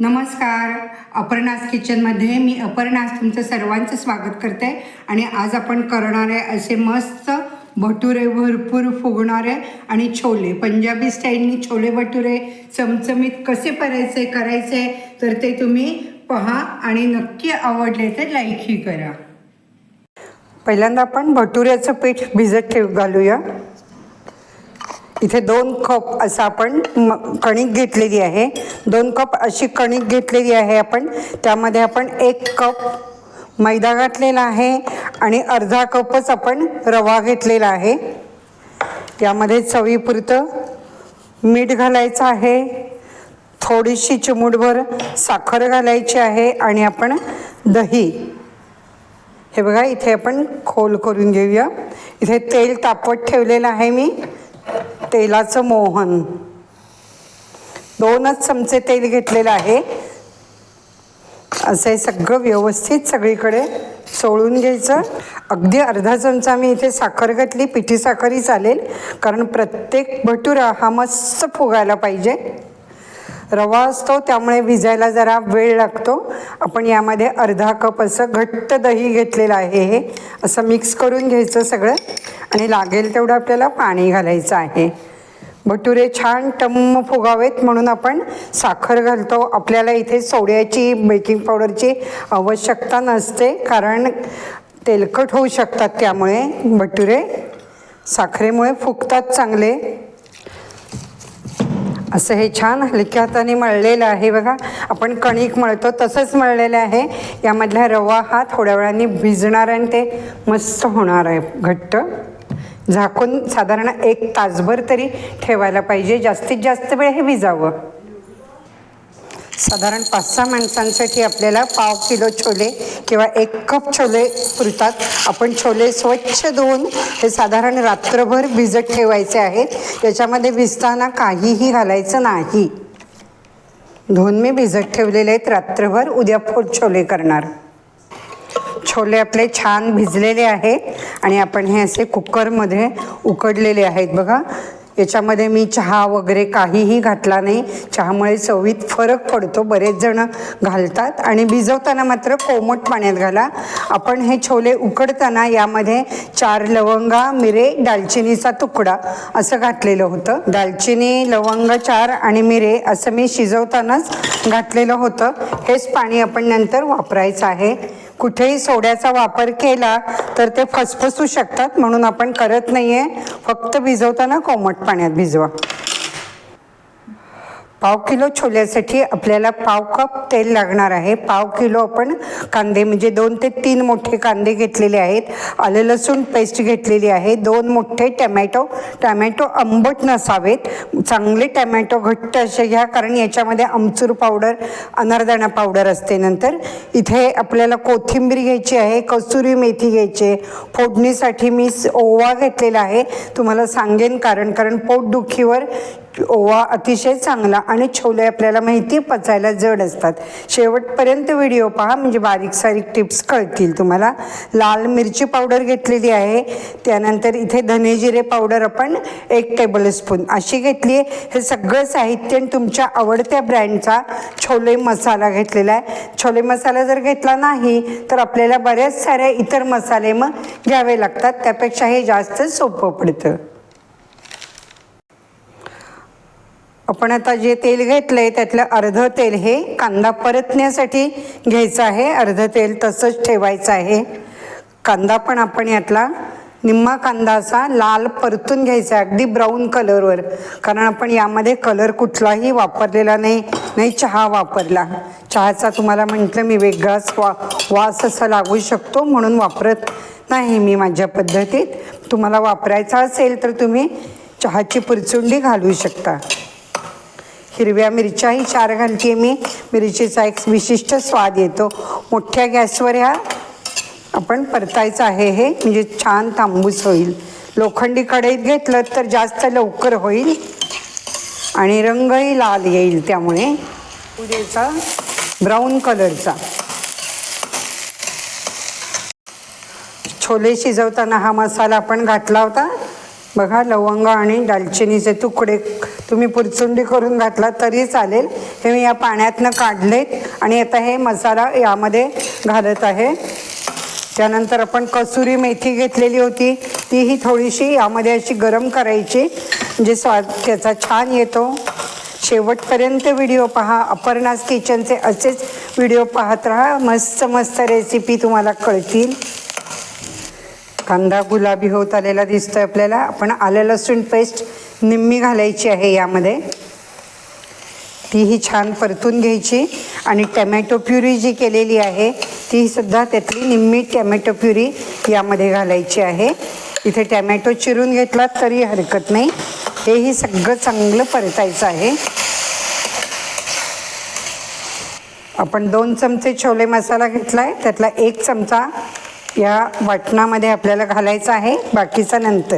नमस्कार. अपर्णास किचनमध्ये मी अपर्णास तुमचं सर्वांचं स्वागत करते. आणि आज आपण करणारे असे मस्त भटुरे भरपूर फुगणारे आणि छोले. पंजाबी स्टाईलनी छोले भटुरे चमचमीत कसे करायचे करायचे तर ते तुम्ही पहा आणि नक्की आवडले तर लाईकही करा. पहिल्यांदा आपण भटुऱ्याचं पीठ भिजत ठेव घालूया. इथे दोन कप असं आपण म कणिक घेतलेली आहे. दोन कप अशी कणिक घेतलेली आहे आपण. त्यामध्ये आपण एक कप मैदा घातलेला आहे आणि अर्धा कपच आपण रवा घेतलेला आहे. त्यामध्ये चवीपुरतं मीठ घालायचं आहे. थोडीशी चिमूटभर साखर घालायची आहे आणि आपण दही. हे बघा इथे आपण खोल करून घेऊया. इथे तेल तापवत ठेवलेलं आहे मी. तेलाचं मोहन. दोनच चमचे तेल घेतलेलं आहे. असं हे सगळं व्यवस्थित सगळीकडे सोळून घ्यायचं. अगदी अर्धा चमचा मी इथे साखर घातली पिठी साखरही चालेल. कारण प्रत्येक भटुरा हा मस्त फुगायला पाहिजे. रवा असतो त्यामुळे भिजायला जरा वेळ लागतो. आपण यामध्ये अर्धा कप असं घट्ट दही घेतलेलं आहे हे. असं मिक्स करून घ्यायचं सगळं. आणि लागेल तेवढं आपल्याला पाणी घालायचं आहे. भटुरे छान टम्म फुगावेत म्हणून आपण साखर घालतो. आपल्याला इथे सोड्याची बेकिंग पावडरची आवश्यकता नसते कारण तेलकट होऊ शकतात त्यामुळे भटुरे साखरेमुळे फुगतात चांगले. असं हे छान हलक्या हाताने मळलेलं आहे बघा. आपण कणिक मळतो तसंच मळलेलं आहे. यामधला रवा हा थोड्या वेळाने भिजणार आणि ते मस्त होणार आहे. घट्ट. झाकून साधारण एक तासभर तरी ठेवायला पाहिजे. जास्तीत जास्त वेळ हे भिजावं. साधारण पाच सहा माणसांसाठी आपल्याला पाव किलो छोले किंवा एक कप छोले पुरतात. आपण छोले स्वच्छ धुवून हे साधारण रात्रभर भिजत ठेवायचे आहेत. त्याच्यामध्ये भिजताना काहीही घालायचं नाही. धुवून मी भिजत ठेवलेले आहेत. रात्रभर उद्या फोड छोले करणार. छोले आपले छान भिजलेले आहेत आणि आपण हे असे कुकरमध्ये उकडलेले आहेत बघा. याच्यामध्ये मी चहा वगैरे काहीही घातला नाही. चहामुळे चवीत फरक पडतो. बरेच जण घालतात आणि भिजवताना मात्र कोमट पाण्यात घाला. आपण हे छोले उकडताना यामध्ये चार लवंगा मिरे दालचिनीचा तुकडा असं घातलेलं होतं. दालचिनी लवंग चार आणि मिरे असं मी शिजवतानाच घातलेलं होतं. हेच पाणी आपण नंतर वापरायचं आहे. कुठेही सोड्याचा वापर केला तर ते फसफसू शकतात म्हणून आपण करत नाही आहे फक्त भिजवताना कोमट पाण्यात भिजवा. पाव किलो छोल्यासाठी आपल्याला पाव कप तेल लागणार आहे. पाव किलो आपण कांदे म्हणजे दोन ते तीन मोठे कांदे घेतलेले आहेत. आले लसूण पेस्ट घेतलेली आहे. दोन मोठे टमॅटो टमॅटो आंबट नसावेत. चांगले टमॅटो घट्ट असे घ्या कारण याच्यामध्ये आमचूर पावडर अनारदाणा पावडर असते नंतर. इथे आपल्याला कोथिंबीर घ्यायची आहे कसुरी मेथी घ्यायची आहे. फोडणीसाठी मी ओवा घेतलेला आहे. तुम्हाला सांगेन कारण कारण पोटदुखीवर ओवा अतिशय चांगला आणि छोले आपल्याला माहिती पचायला जड असतात. शेवटपर्यंत व्हिडिओ पहा म्हणजे बारीक सारीक टिप्स कळतील तुम्हाला. लाल मिरची पावडर घेतलेली आहे. त्यानंतर इथे धनेजिरे पावडर आपण एक टेबलस्पून अशी घेतली आहे. हे सगळं साहित्य आणि तुमच्या आवडत्या ब्रँडचा छोले मसाला घेतलेला आहे. छोले मसाला जर घेतला नाही तर आपल्याला बऱ्याच साऱ्या इतर मसाले मग घ्यावे लागतात. त्यापेक्षा हे जास्त सोपं पडतं. आपण आता जे तेल घेतलं आहे त्यातलं अर्धं तेल हे कांदा परतण्यासाठी घ्यायचं आहे. अर्धं तेल तसंच ठेवायचं आहे. कांदा पण आपण यातला निम्मा कांदा असा लाल परतून घ्यायचा अगदी ब्राऊन कलरवर कारण आपण यामध्ये कलर कुठलाही वापरलेला नाही नाही चहा वापरला. चहाचा तुम्हाला म्हटलं मी वेगळाच वा वास असा लागू शकतो म्हणून वापरत नाही मी माझ्या पद्धतीत. तुम्हाला वापरायचा असेल तर तुम्ही चहाची पुरचुंडी घालू शकता. हिरव्या मिरच्याही चार घालते मी. मिरचीचा एक विशिष्ट स्वाद येतो. मोठ्या गॅसवर ह्या आपण परतायचं आहे हे. म्हणजे छान तांबूस होईल. लोखंडी कढईत घेतलं तर जास्त लवकर होईल. आणि रंगही लाल येईल त्यामुळे. उद्याचा ब्राऊन कलरचा. छोले शिजवताना हा मसाला आपण घातला होता. बघा लवंग आणि दालचिनीचे तुकडे तुम्ही पुरचुंडी करून घातला तरी चालेल. हे मी या पाण्यातनं काढले आणि आता हे मसाला यामध्ये घालत आहे. त्यानंतर आपण कसुरी मेथी घेतलेली होती. तीही थोडीशी यामध्ये अशी गरम करायची. म्हणजे स्वाद त्याचा छान येतो. शेवटपर्यंत व्हिडिओ पहा. अपर्णास किचनचे असेच व्हिडिओ पाहत राहा. मस्त मस्त रेसिपी तुम्हाला कळतील. कांदा गुलाबी होत आलेला दिसतोय आपल्याला. आपण आलं लसूण पेस्ट निम्मी घालायची आहे यामध्ये. तीही छान परतून घ्यायची. आणि टॅमॅटो प्युरी जी केलेली आहे ती सुद्धा त्यातली निम्मी टॅमॅटो प्युरी यामध्ये घालायची आहे. इथे टॅमॅटो चिरून घेतला तरी हरकत नाही. हेही सगळं चांगलं परतायचं आहे. आपण दोन चमचे छोले मसाला घेतला आहे त्यातला एक चमचा या वाटणामध्ये आपल्याला घालायचं आहे बाकीचा नंतर.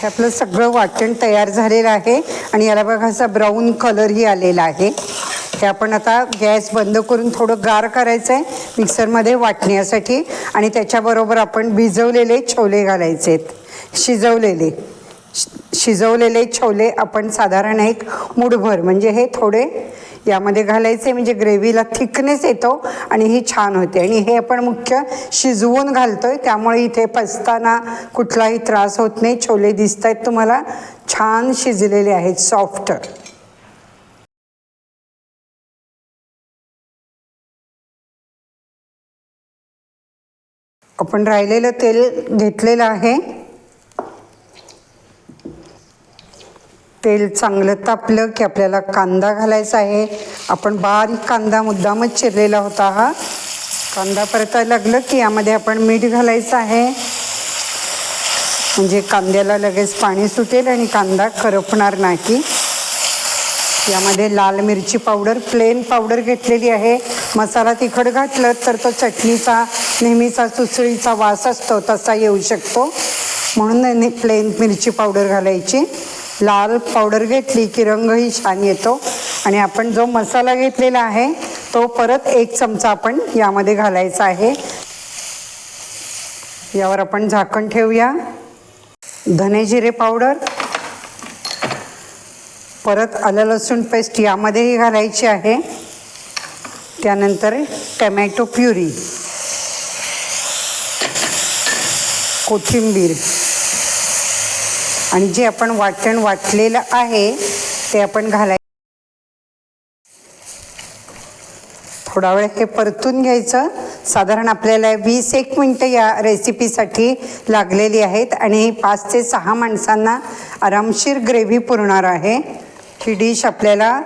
हे आपलं सगळं वाटण तयार झालेलं आहे आणि याला बघा असा ब्राऊन कलरही आलेला आहे. हे आपण आता गॅस बंद करून थोडं गार करायचं आहे मिक्सरमध्ये वाटण्यासाठी आणि त्याच्याबरोबर आपण भिजवलेले छोले घालायचे आहेत शिजवलेले. शि- शिजवलेले छोले आपण साधारण एक मुठभर म्हणजे हे थोडे यामध्ये घालायचे म्हणजे ग्रेव्हीला थिकनेस येतो आणि ही छान होते. आणि हे आपण मुख्य शिजवून घालतोय त्यामुळे इथे पचताना कुठलाही त्रास होत नाही. छोले दिसत आहेत तुम्हाला छान शिजलेले आहेत सॉफ्ट. आपण राहिलेलं तेल घेतलेलं आहे. तेल चांगलं तापलं की आपल्याला कांदा घालायचा आहे. आपण बारीक कांदा मुद्दामच चिरलेला होता हा. कांदा परतायला लागलं की यामध्ये आपण मीठ घालायचं आहे. म्हणजे कांद्याला लगेच पाणी सुटेल आणि कांदा करपणार नाही. यामध्ये लाल मिरची पावडर प्लेन पावडर घेतलेली आहे. मसाला तिखट घातलं तर तो चटणीचा नेहमीचा सुसळीचा वास असतो तसा येऊ शकतो. म्हणून प्लेन मिरची पावडर घालायची. लाल पावडर घेतली की रंगही छान येतो. आणि आपण जो मसाला घेतलेला आहे तो परत एक चमचा आपण यामध्ये घालायचा आहे. यावर आपण झाकण ठेवूया. धने जिरे पावडर परत आलं लसूण पेस्ट यामध्येही घालायची आहे. त्यानंतर टमॅटो प्युरी. कोथिंबीर. आणि जे आपण वाटण वाटलेलं आहे ते आपण घालाय थोडा वेळ हे परतून घ्यायचं. साधारण आपल्याला वीस एक मिनटं या रेसिपीसाठी लागलेली आहेत आणि पाच ते सहा माणसांना आरामशीर ग्रेव्ही पुरणार आहे. ही डिश आपल्याला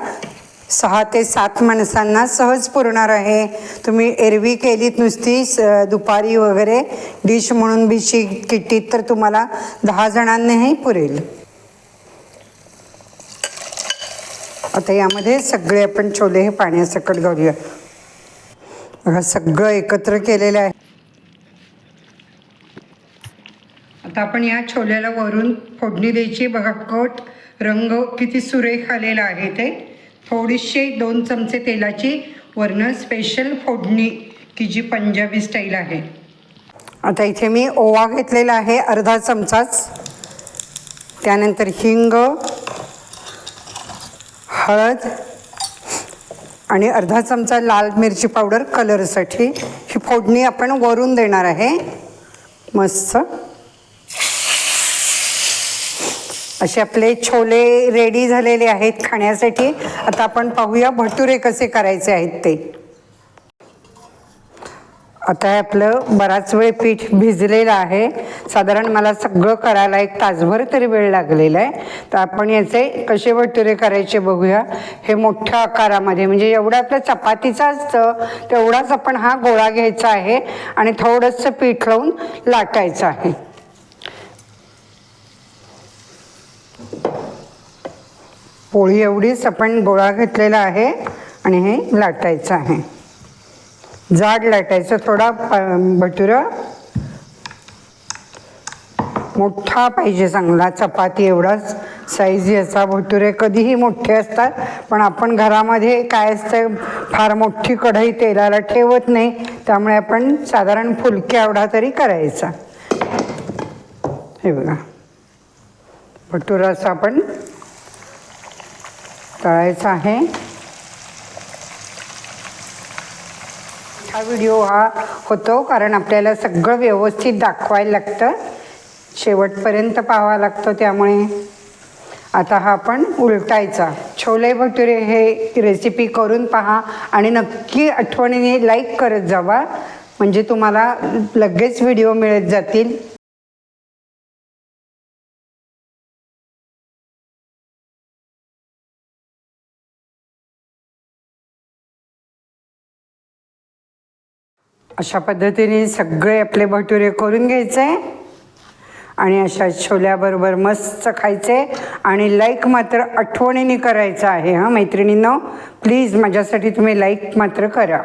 सहा ते सात माणसांना सहज पुरणार आहे. तुम्ही एरवी केलीत नुसती स दुपारी वगैरे डिश म्हणून बिशी किटीत तर तुम्हाला दहा जणांनाही पुरेल. आता यामध्ये सगळे आपण छोले हे पाण्यासकट घालूया बघा सगळं एकत्र केलेलं आहे. आता आपण या छोल्याला वरून फोडणी द्यायची. बघा कट रंग किती सुरेख आलेला आहे ते. थोडीशी दोन चमचे तेलाची वरनं स्पेशल फोडणी की जी पंजाबी स्टाईल आहे. आता इथे मी ओवा घेतलेला आहे अर्धा चमचाच. त्यानंतर हिंग हळद आणि अर्धा चमचा लाल मिरची पावडर कलरसाठी ही फोडणी आपण वरून देणार आहे. मस्त. असे आपले छोले रेडी झालेले आहेत खाण्यासाठी. आता आपण पाहूया भटुरे कसे करायचे आहेत ते. आता आपलं बराच वेळ पीठ भिजलेलं आहे. साधारण मला सगळं करायला एक तासभर तरी वेळ लागलेला आहे. तर आपण याचे कसे भटुरे करायचे बघूया. हे मोठ्या आकारामध्ये म्हणजे एवढं आपलं चपातीचं असतं तेवढाच आपण हा गोळा घ्यायचा आहे आणि थोडंसं पीठ लावून लाटायचं आहे. पोळी एवढीच आपण गोळा घेतलेला आहे आणि हे लाटायचं आहे. जाड लाटायचं थोडा प- मोठा पाहिजे चांगला चपाती एवढाच. साईज याचा भटुरे कधीही मोठे असतात पण आपण घरामध्ये काय असतं फार मोठी कढई तेलाला ठेवत नाही त्यामुळे आपण साधारण फुलक्या एवढा तरी करायचा. हे बघा. भटुराचा आपण तळायचा आहे. हा व्हिडिओ हा होतो कारण आपल्याला सगळं व्यवस्थित दाखवायला लागतं. शेवटपर्यंत पाहावा लागतो त्यामुळे. आता हा आपण उलटायचा. छोले भटुरे हे रेसिपी करून पहा आणि नक्की आठवणीने लाईक करत जावा. म्हणजे तुम्हाला लगेच व्हिडिओ मिळत जातील. अशा पद्धतीने सगळे आपले भटुरे करून घ्यायचे आणि अशा छोल्याबरोबर मस्त खायचे आणि लाईक मात्र आठवणीने करायचं आहे हां मैत्रिणींनो? प्लीज माझ्यासाठी तुम्ही लाईक मात्र करा.